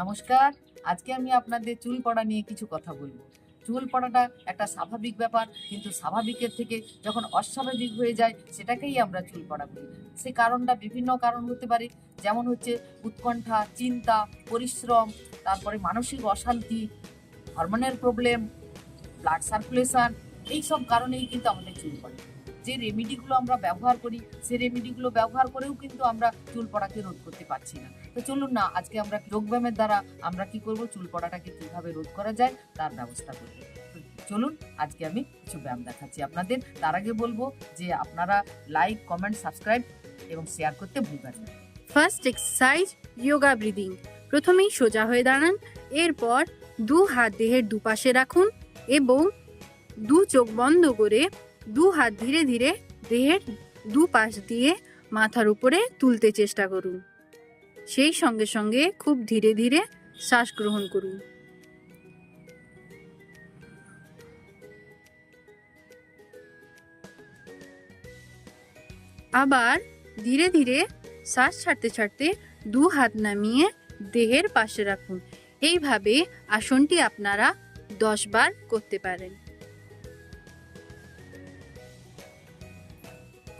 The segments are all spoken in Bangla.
নমস্কার, আজকে আমি আপনাদের চুল পড়া নিয়ে কিছু কথা বলব। চুল পড়াটা একটা স্বাভাবিক ব্যাপার, কিন্তু স্বাভাবিকের থেকে যখন অস্বাভাবিক হয়ে যায়, সেটাকেই আমরা চুল পড়া বলি। সে কারণটা বিভিন্ন কারণ হতে পারে, যেমন হচ্ছে উৎকণ্ঠা, চিন্তা, পরিশ্রম, তারপরে মানসিক অশান্তি হরমোনের প্রবলেম ব্লাড সার্কুলেশন এইসব কারণেই কিন্তু আমাদের চুল পড়ে। যে রেমিডিগুলো আমরা ব্যবহার করি সেই রেমিডিগুলো ব্যবহার করেও কিন্তু আমরা চুল পড়াকে রোধ করতে পারছি না। তো চলুন না, আজকে আমরা যোগব্যায়ামের দ্বারা আমরা কি করব? চুল পড়াটাকে কীভাবে রোধ করা যায়, তার ব্যবস্থা করব। চলুন, আজকে আমি কিছু ব্যায়াম দেখাচ্ছি আপনাদের। তার আগে বলব যে আপনারা লাইক কমেন্ট সাবস্ক্রাইব এবং শেয়ার করতে ভুলবেন না। ফার্স্ট এক্সারসাইজ যোগা ব্রিদিং প্রথমেই সোজা হয়ে দাঁড়ান, এরপর দু হাত দেহের দুপাশে রাখুন এবং দু চোখ বন্ধ করে দু হাত ধীরে ধীরে দেহের দু পাশ দিয়ে মাথার উপরে তুলতে চেষ্টা করুন। সেই সঙ্গে সঙ্গে খুব ধীরে ধীরে শ্বাস গ্রহণ করুন। আবার ধীরে ধীরে শ্বাস ছাড়তে ছাড়তে দু হাত নামিয়ে দেহের পাশে রাখুন। এইভাবে আসনটি আপনারা দশ বার করতে পারেন।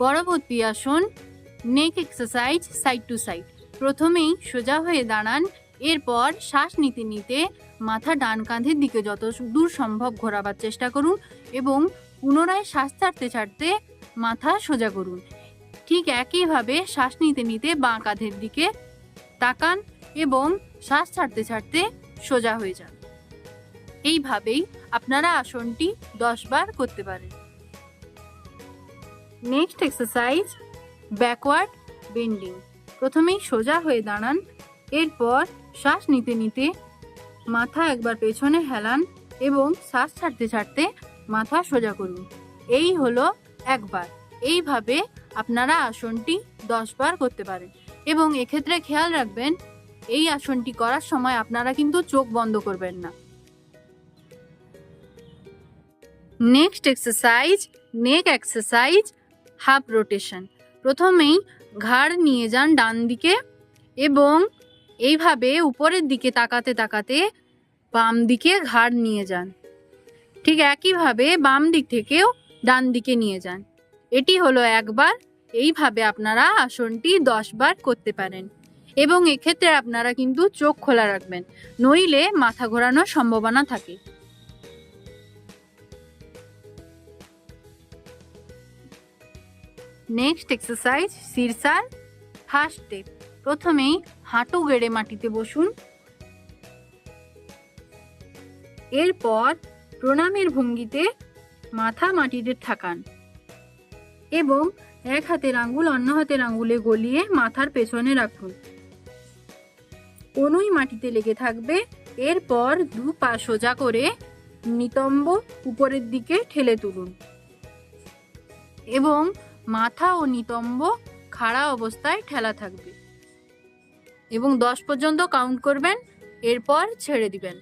পরবর্তী আসন neck exercise side to side প্রথমেই সোজা হয়ে দাঁড়ান, এরপর শ্বাস নিতে নিতে মাথা ডান কাঁধের দিকে যত দূর সম্ভব ঘোরাবার চেষ্টা করুন এবং পুনরায় শ্বাস ছাড়তে ছাড়তে মাথা সোজা করুন। ঠিক একইভাবে শ্বাস নিতে নিতে বাঁ কাঁধের দিকে তাকান এবং শ্বাস ছাড়তে ছাড়তে সোজা হয়ে যান। এইভাবেই আপনারা আসনটি দশ বার করতে পারেন। নেক্সট এক্সারসাইজ ব্যাকওয়ার্ড বেন্ডিং প্রথমেই সোজা হয়ে দাঁড়ান, এরপর শ্বাস নিতে নিতে মাথা একবার পেছনে হেলান এবং শ্বাস ছাড়তে ছাড়তে মাথা সোজা করুন। এই হলো একবার। এইভাবে আপনারা আসনটি দশ বার করতে পারেন। এবং এক্ষেত্রে খেয়াল রাখবেন, এই আসনটি করার সময় আপনারা কিন্তু চোখ বন্ধ করবেন না। Next exercise neck exercise half rotation. প্রথমেই ঘাড় নিয়ে যান ডান দিকে এবং এইভাবে উপরের দিকে তাকাতে তাকাতে বাম দিকে ঘাড় নিয়ে যান। ঠিক একইভাবে বাম দিক থেকেও ডান দিকে নিয়ে যান। এটি হলো একবার, এইভাবে আপনারা আসনটি দশ বার করতে পারেন এবং এক্ষেত্রে আপনারা কিন্তু চোখ খোলা রাখবেন, নইলে মাথা ঘোরানোর সম্ভাবনা থাকে। নেক্সট এক্সারসাইজ সিরসার ফার্স্ট স্টেপ প্রথমেই হাঁটু গেড়ে মাটিতে বসুন। এরপর প্রণামের ভঙ্গিতে মাথা মাটিতে ঠাকান এবং এক হাতের আঙ্গুল অন্য হাতের আঙ্গুলে গলিয়ে মাথার পেছনে রাখুন। কোনোই মাটিতে লেগে থাকবে। এরপর দু পা সোজা করে নিতম্ব উপরের দিকে ঠেলে তুলুন। এবং মাথা ও নিতম্ব খাড়া অবস্থায় ঠেলা থাকবে। এবং দশ পর্যন্ত কাউন্ট করবেন, এরপর ছেড়ে দিবেন।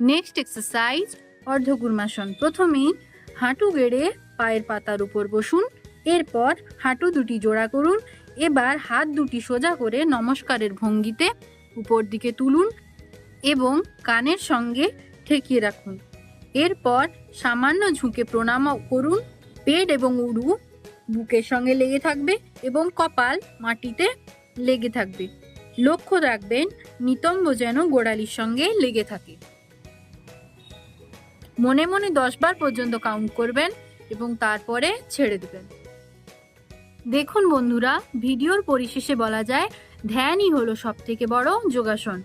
নেক্সট এক্সারসাইজ অর্ধকুর্মাসন প্রথমেই হাঁটু গেড়ে পায়ের পাতার উপর বসুন, এরপর হাঁটু দুটি জোড়া করুন, এবার হাত দুটি সোজা করে নমস্কারের ভঙ্গিতে উপর দিকে তুলুন এবং কানের সঙ্গে ঠেকিয়ে রাখুন। এরপর সামান্য ঝুঁকে প্রণাম করুন। পেট এবং উরু বুকের সঙ্গে লেগে থাকবে এবং কপাল মাটিতে লেগে থাকবে। লক্ষ্য রাখবেন, নিতম্ব যেন গোড়ালির সঙ্গে লেগে থাকে। মনে মনে দশ বার পর্যন্ত কাউন্ট করবেন এবং তারপরে ছেড়ে দেবেন। দেখুন বন্ধুরা, ভিডিওর পরিশেষে বলা যায়, ধ্যানই হলো সব থেকে বড় যোগাসন।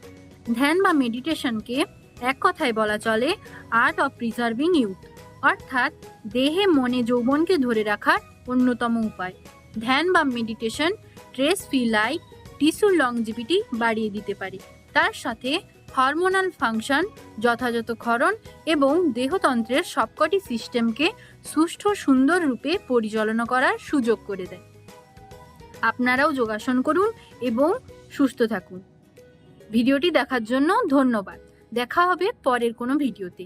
ধ্যান বা মেডিটেশনকে এক কথায় বলা চলে আর্ট অফ প্রিজার্ভিং ইউথ অর্থাৎ দেহে মনে যৌবনকে ধরে রাখার অন্যতম উপায়। ধ্যান বা মেডিটেশন স্ট্রেস ফ্রি লাইফ টিস্যুর লংজিভিটি বাড়িয়ে দিতে পারে। তার সাথে হরমোনাল ফাংশন যথাযথ ক্ষরণ এবং দেহতন্ত্রের সবকটি সিস্টেমকে সুষ্ঠু, সুন্দর রূপে পরিচালনা করার সুযোগ করে দেয়। আপনারাও যোগাসন করুন এবং সুস্থ থাকুন। ভিডিওটি দেখার জন্য ধন্যবাদ। দেখা হবে পরের কোনো ভিডিওতে।